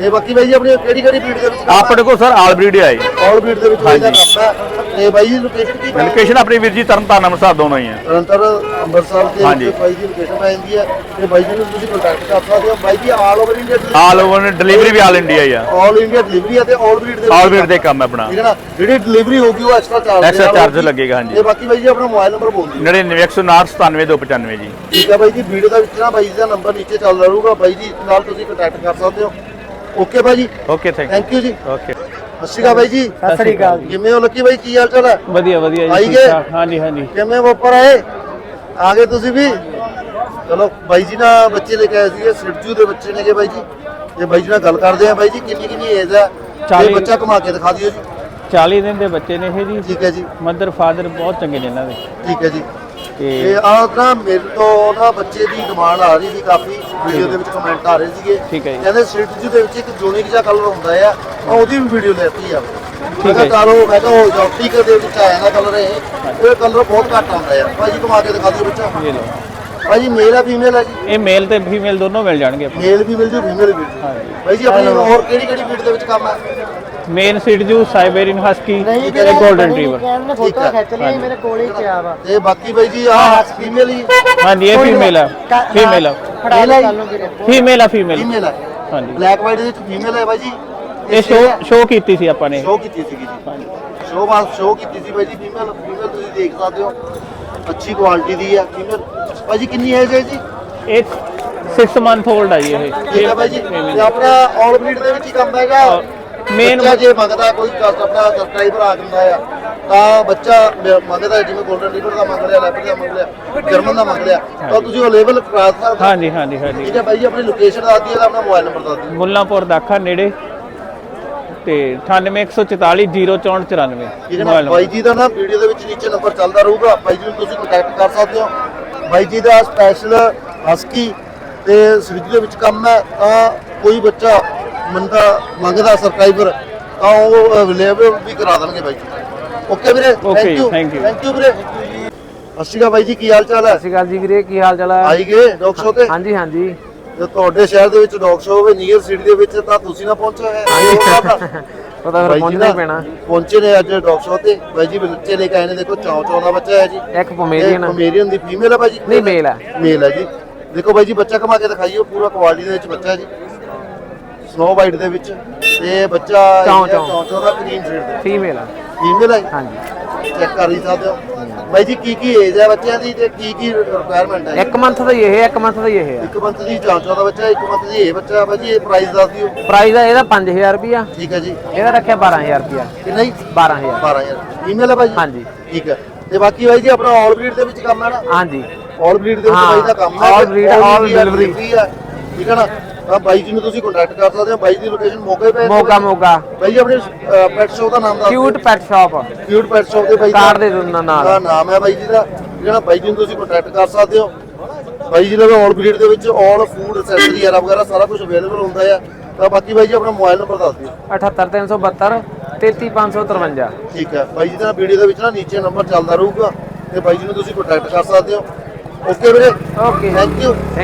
ਤੇ ਬਾਕੀ ਬਾਈ ਜੀ ਆਪਣੀ ਕਿਹੜੀ ਕਿਹੜੀ ਬਰੀਡ ਦੇ ਵਿੱਚ ਆਪਣੇ ਕੋਲ ਸਰ ਆਲ ਬਰੀਡ ਹੈ ਜੀ। ਆਲ ਬਰੀਡ ਦੇ ਵਿੱਚ ਹਾਂਜੀ। ਤੇ ਬਾਈ ਜੀ ਲੋਕੇਸ਼ਨ ਕੀ ਹੈ? ਲੋਕੇਸ਼ਨ ਆਪਣੀ ਵੀਰ ਜੀ ਤਰਨਤਾਰਨ ਅੰਮ੍ਰਿਤਸਰ ਦੋਨੋਂ ਹੀ ਹੈ। ਨਿਰੰਤਰ ਅੰਮ੍ਰਿਤਸਰ ਹਾਂਜੀ। ਵਿੱਚ ਬਾਈ ਦੀ ਲੋਕੇਸ਼ਨ ਪੈ ਜਾਂਦੀ ਹੈ। ਤੇ ਬਾਈ ਜੀ ਨੂੰ ਤੁਸੀਂ ਕੰਟੈਕਟ ਕਰ ਸਕਦੇ ਹੋ। ਬਾਈ ਜੀ all over India all over delivery ਵੀ ਆਲ ਇੰਡੀਆ ਹੀ ਆ। ਆਲ ਇੰਡੀਆ ਡਿਲੀਵਰੀ ਹੈ ਤੇ ਆਲ ਬਰੀਡ ਦੇ ਆਲ ਬਰੀਡ ਦੇ ਕੰਮ ਹੈ ਆਪਣਾ। ਠੀਕ ਹੈ ਨਾ? ਜਿਹੜੀ ਡਿਲੀਵਰੀ ਹੋਊਗੀ ਉਹ ਐਕਸਟਰਾ ਚਾਰਜ Extra charge ਲੱਗੇਗਾ, ਹਾਂਜੀ। ਤੇ ਬਾਕੀ ਬਾਈ ਜੀ ਆਪਣਾ ਮੋਬਾਈਲ ਨੰਬਰ ਬੋਲ ਦਿਓ। 9919979295 ਜੀ। ਠੀਕ ਹੈ ਬਾਈ ਜੀ ਵੀਡੀਓ ਦਾ ਵਿੱਚ ਨਾ ਬਾਈ ਜੀ ਦਾ ਨੰਬਰ ਨੀਚੇ ਚੱਲਦਾ ਰਹੂਗਾ। ਬਾਈ ਜੀ ਨਾਲ ਤੁਸੀਂ ਕੰਟੈਕਟ ਕਰ ਸਕਦੇ ਹੋ। ਓਕੇ ਬਾਈ ਜੀ ਓਕੇ ਥੈਂਕ ਥੈਂਕ ਯੂ ਜੀ। ਓਕੇ ਸਤਿ ਸ਼੍ਰੀ ਅਕਾਲ ਬਾਈ ਜੀ। ਸਤਿ ਸ੍ਰੀ ਅਕਾਲ ਜੀ। ਕਿਵੇਂ ਹੋ ਲੱਕੀ ਬਾਈ ਕੀ ਹਾਲ ਚਾਲ ਹੈ ਵਧੀਆ ਵਧੀਆ ਆਈ ਜੀ ਗਏ? ਠੀਕ। ਠਾਕ ਹਾਂਜੀ ਹਾਂਜੀ। ਕਿਵੇਂ ਉੱਪਰ ਆਏ? ਆ ਗਏ ਤੁਸੀਂ ਵੀ? ਚਲੋ ਬਾਈ ਜੀ ਨਾਲ ਬੱਚੇ ਲੈ ਕੇ ਆਏ ਸੀਗੇ ਸਿਰਜੂ ਦੇ ਬੱਚੇ ਨੇਗੇ ਬਾਈ ਜੀ। ਤੇ ਬਾਈ ਜੀ ਨਾਲ ਗੱਲ ਕਰਦੇ ਆ ਬਾਈ ਜੀ ਕਿੰਨੀ ਕਿੰਨੀ ਏਜ ਹੈ ਤੇ ਚਾਲੀ। ਬੱਚਾ ਕਮਾ ਕੇ ਦਿਖਾ ਦਿਓ ਜੀ। 40 ਦਿਨ ਦੇ ਬੱਚੇ ਨੇ ਇਹ ਜੀ। ਠੀਕ ਹੈ ਜੀ। ਮਦਰ ਫਾਦਰ ਬਹੁਤ ਚੰਗੇ ਨੇ ਇਹਨਾਂ ਦੇ। ਠੀਕ ਹੈ ਜੀ। ਤੇ ਤੇ ਆ ਨਾ ਮੇਰੇ ਤੋਂ ਨਾ ਬੱਚੇ ਦੀ ਡਿਮਾਂਡ ਆ ਰਹੀ ਸੀ ਕਾਫੀ। ਵੀਡੀਓ ਦੇ ਵਿੱਚ ਕਮੈਂਟ ਆ ਰਹੇ ਸੀਗੇ। ਠੀਕ ਹੈ ਜੀ। ਕਹਿੰਦੇ ਦੇ ਵਿੱਚ ਇੱਕ ਯੂਨਿਕ ਜਿਹਾ ਕਲਰ ਹੁੰਦਾ ਆ ਮੈਂ ਉਹਦੀ ਵੀ ਵੀਡੀਓ ਲੈਤੀ ਆ। ਠੀਕ ਹੈ। ਚਲੋ ਮੈਂ ਕਿਹਾ ਉਹ ਦੇ ਵਿੱਚ ਆਇਆ ਨਾ ਕਲਰ ਇਹ। ਇਹ ਕਲਰ ਬਹੁਤ ਘੱਟ ਆਉਂਦਾ ਆ। ਭਾਈ ਜੀ ਕਮਾ ਕੇ ਦਿਖਾ ਦਿਓ ਬੱਚਾ। ਇਹ ਲਓ। ਭਾਈ ਜੀ ਮੇਲ ਆ ਫੀਮੇਲ ਆ ਜੀ? ਇਹ ਮੇਲ ਤੇ ਫੀਮੇਲ ਦੋਨੋਂ ਮਿਲ ਜਾਣਗੇ ਆਪਾਂ। ਮੇਲ ਵੀ ਮਿਲ ਜੂ ਫੀਮੇਲ ਵੀ ਮਿਲ ਜੂ। ਹਾਂਜੀ ਭਾਈ ਜੀ ਆਪਣੀ ਹੋਰ ਕਿਹੜੀ ਕਿਹੜੀ ਬਰੀਡ ਦੇ ਵਿੱਚ ਕੰਮ ਹੈ ਮੇਨ ਸਿਡਜੂ ਸਾਈਬੇਰੀਅਨ ਹਸਕੀ ਤੇ 골ਡਨ ਕੈਮਰੇ ਠੀਕ ਫੋਟੋ। ਖਿੱਚ ਲਈ ਮੇਰੇ ਕੋਲ ਹੀ ਪਿਆ ਵਾ। ਤੇ ਬਾਕੀ ਭਾਈ ਜੀ ਆਹ ਫੀਮੇਲ ਹੀ। ਹਾਂਜੀ ਇਹ ਫੀਮੇਲ ਆ। ਫੀਮੇਲ ਆ। ਫੀਮੇਲ ਆ ਫੀਮੇਲ ਫੀਮੇਲ ਹੈ ਹਾਂਜੀ। ਬਲੈਕ ਵਾਈਟ ਦੇ ਵਿੱਚ ਫੀਮੇਲ ਹੈ ਭਾਈ ਜੀ। ਇਹ ਸ਼ੋ ਸ਼ੋ ਕੀਤੀ ਸੀ ਆਪਾਂ ਨੇ। ਸ਼ੋਅ ਕੀਤੀ ਸੀਗੀ ਜੀ। ਸ਼ੋਅ ਬਾਅਦ ਸ਼ੋਅ ਕੀਤੀ ਸੀ ਭਾਈ ਜੀ ਫੀਮੇਲ ਫੀਮੇਲ ਤੁਸੀਂ ਦੇਖ ਸਕਦੇ ਹੋ। ਅੱਛੀ ਕੁਆਲਿਟੀ ਦੀ ਹੈ ਫੀਮੇਲ ਭਾਈ ਜੀ ਕਿੰਨੀ ਹੈ ਜੀ? ਇਹ 6 ਮੰਥ 올ਡ ਆ ਜੀ ਇਹ। ਠੀਕ ਹੈ ਭਾਈ ਜੀ। ਤੇ ਆਪਣਾ ਆਲ ਬਰੀਡ ਦੇ ਵਿੱਚ ਹੀ ਕੰਮ ਹੈਗਾ। ਮੇਨ ਬੱਚਾ ਜੇ ਮੰਗਦਾ ਕੋਈ ਕਸ- ਆਪਣਾ ਸਬਸਕ੍ਰਾਈਬਰ ਆ ਜਾਂਦਾ ਆ ਤਾਂ ਬੱਚਾ ਮ- ਮੰਗਦਾ ਜਿਵੇਂ 골ਡਨ ਰੀਡਰ ਦਾ ਮੰਗ ਲਿਆ ਲੈਪਰ ਦਾ ਮੰਗ ਲਿਆ ਜਰਮਨ ਦਾ ਮੰਗ ਲਿਆ ਤਾਂ ਤੁਸੀਂ ਉਹ ਲੈਵਲ ਕਰਾ ਸਕਦੇ ਹੋ। ਹਾਂਜੀ ਹਾਂਜੀ ਹਾਂਜੀ। ਠੀਕ ਹੈ ਭਾਈ ਜੀ ਆਪਣੀ ਲੋਕੇਸ਼ਨ ਦੱਸ ਦਿਓ ਤੇ ਆਪਣਾ ਮੋਬਾਈਲ ਨੰਬਰ ਦੱਸ ਦਿਓ। ਮੁੱਲਾਂਪੁਰ ਦਾਖਾ ਨੇੜੇ ਤੇ 98144 06494 ਠੀਕ ਹੈ ਨਾ? ਬਾਈ ਜੀ ਦਾ ਨਾ ਵੀਡੀਓ ਦੇ ਵਿੱਚ ਨੀਚੇ ਨੰਬਰ ਚੱਲਦਾ ਰਹੂਗਾ। ਬਾਈ ਜੀ ਨੂੰ ਤੁਸੀਂ ਕੰਟੈਕਟ ਕਰ ਸਕਦੇ ਹੋ। ਬਾਈ ਜੀ ਦਾ ਸਪੈਸ਼ਲ ਹਸਕੀ ਤੇ ਸਵਿਗੀ ਦੇ ਵਿੱਚ ਕੰਮ ਹੈ ਤਾਂ ਕੋਈ ਬੱਚਾ ਮੰਦਾ ਮੰਗਦਾ ਸਬਸਕ੍ਰਾਈਬਰ ਤਾਂ ਉਹ ਅਵੇਲੇਬਲ ਵੀ ਕਰਾ ਦੇਣਗੇ ਬਾਈ ਜੀ। ਓਕੇ ਵੀਰੇ? Thank you. ਥੈਂਕ ਯੂ ਵੀਰੇ। ਸਤਿ ਸ਼੍ਰੀ ਅਕਾਲ ਬਾਈ ਜੀ ਕੀ ਹਾਲ ਚਾਲ ਹੈ? ਅਕਾਲ ਜੀ ਵੀਰੇ ਕੀ ਹਾਲ ਚਾਲ ਹੈ? ਆਈ ਗਏ ਡੌਗ ਸ਼ੋ ਤੇ? ਹਾਂਜੀ ਹਾਂਜੀ। ਤੇ ਤੁਹਾਡੇ ਸ਼ਹਿਰ ਦੇ ਵਿੱਚ ਡੌਗ ਸ਼ੋ ਹੋਵੇ ਨੀਅਰ ਸਿਟੀ ਦੇ ਵਿੱਚ ਤਾਂ ਤੁਸੀਂ ਨਾ ਪਹੁੰਚੋ ਹੈ *laughs* ਉਹ ਤਾਂ ਫਿਰ ਪਹੁੰਚਣਾ ਹੀ ਪੈਣਾ। ਪਹੁੰਚੇ ਨੇ ਅੱਜ ਡੌਗ ਸ਼ੋ ਤੇ। ਬਾਈ ਜੀ ਬੱਚੇ ਲੈ ਕੇ ਆਏ ਨੇ ਦੇਖੋ ਚੌਂ ਚੌਂ ਦਾ ਬੱਚਾ ਹੈ ਜੀ। ਇੱਕ ਪੋਮੇਰੀਅਨ ਪੋਮੇਰੀਅਨ ਦੀ ਫੀਮੇਲ ਹੈ ਬਾਈ ਜੀ? ਨਹੀਂ ਮੇਲ ਹੈ ਮੇਲ ਹੈ ਜੀ। ਦੇਖੋ ਬਾਈ ਜੀ ਬੱਚਾ ਕਮਾ ਕੇ ਦਿਖਾਈਓ ਪੂਰਾ ਕੁਆਲਿਟੀ ਦੇ ਵਿੱਚ ਬੱਚਾ ਹੈ ਜੀ। ਸਨੋ ਵਾਈਟ ਦੇ ਵਿੱਚ। ਤੇ ਬੱਚਾ ਚੌਂ ਚੌਂ। ਦਾ ਕਰੀਮ ਸ਼ੇਡ ਦਾ। ਫੀਮੇਲ ਹੈ ਫੀਮੇਲ ਹੈ ਹਾਂਜੀ। ਚੈੱਕ ਕਰ ਹੀ ਸਕਦੇ ਹੋ। ਬਾਈ ਜੀ ਕੀ ਕੀ ਏਜ ਹੈ ਬੱਚਿਆਂ ਦੀ ਤੇ ਕੀ ਕੀ ਰਿਕੁਆਇਰਮੈਂਟ ਹੈ ਇੱਕ ਮੰਥ ਦਾ ਹੀ ਇਹ ਇੱਕ ਮੰਥ ਦਾ ਹੀ ਇਹ ਹੈ। ਇੱਕ ਮੰਥ ਦੀ ਚੌਂ ਚੌਂ ਦਾ ਬੱਚਾ ਇੱਕ ਮੰਥ ਦੀ ਇਹ ਬੱਚਾ। ਬਾਈ ਜੀ ਇਹ ਪ੍ਰਾਈਸ ਦੱਸ ਦਿਓ। ਪ੍ਰਾਈਸ ਹੈ ਇਹਦਾ 5000 ਰੁਪਿਆ ਠੀਕ ਹੈ ਜੀ। ਇਹਦਾ ਰੱਖਿਆ 12000 ਰੁਪਿਆ ਕਿੰਨਾ ਜੀ? 12000 12000 ਫੀਮੇਲ ਹੈ ਬਾਈ ਜੀ? ਹਾਂਜੀ। ਠੀਕ ਹੈ। ਤੇ ਬਾਕੀ ਬਾਈ ਜੀ ਆਪਣਾ ਆਲ ਬਰੀਡ ਦੇ ਵਿੱਚ ਕੰਮ ਹੈ ਨਾ? ਹਾਂਜੀ। ਆਲ ਬਰੀਡ ਦੇ ਵਿੱਚ ਹਾਂ, ਬਾਈ ਦਾ ਕੰਮ ਹੈ। all breed, all delivery। ਹੈ। ਠੀਕ ਹੈ ਨਾ? ਤਾਂ ਬਾਈ ਜੀ ਨੂੰ ਤੁਸੀਂ ਕੰਟੈਕਟ ਕਰ ਸਕਦੇ ਹੋ। ਬਾਈ ਦੀ ਲੋਕੇਸ਼ਨ ਮੋਗੇ ਪੈ ਮੋਗਾ ਮੋਗਾ। ਬਾਈ ਜੀ ਆਪਣੇ ਪੈਟ ਸ਼ੋਪ ਦਾ ਨਾਮ ਦੱਸ cute pet shop cute pet shop ਦੇ ਬਾਈ ਕਾਰਡ ਦੇ ਦਿੰਦਾ ਨਾਲ। ਦਾ ਨਾਮ ਹੈ ਬਾਈ ਜੀ ਦਾ ਠੀਕ ਹੈ ਨਾ ਬਾਈ ਜੀ ਨੂੰ ਤੁਸੀਂ ਕੰਟੈਕਟ ਕਰ ਸਕਦੇ ਹੋ। ਬਾਈ ਜੀ ਦੇ ਆਲ ਬਰੀਡ ਦੇ ਵਿੱਚ ਆਲ ਫੂਡ ਐਕਸੈਸਰੀ ਵਗੈਰਾ ਵਗੈਰਾ ਸਾਰਾ ਕੁਝ ਅਵੇਲੇਬਲ ਹੁੰਦਾ ਹੈ ਤਾਂ ਬਾਕੀ ਬਾਈ ਜੀ ਆਪਣਾ ਮੋਬਾਈਲ ਨੰਬਰ ਦੱਸ ਦਿਓ। 78372 33553 ਠੀਕ ਹੈ। ਬਾਈ ਜੀ ਦਾ ਵੀਡੀਓ ਦੇ ਵਿੱਚ ਨਾ ਨੀਚੇ ਨੰਬਰ ਚੱਲਦਾ ਰਹੂਗਾ। ਤੇ ਬਾਈ ਜੀ ਨੂੰ ਤੁਸੀਂ ਕੰਟੈਕਟ ਕਰ ਸਕਦੇ ਹੋ। ਓਕੇ ਵੀਰੇ? Okay thank you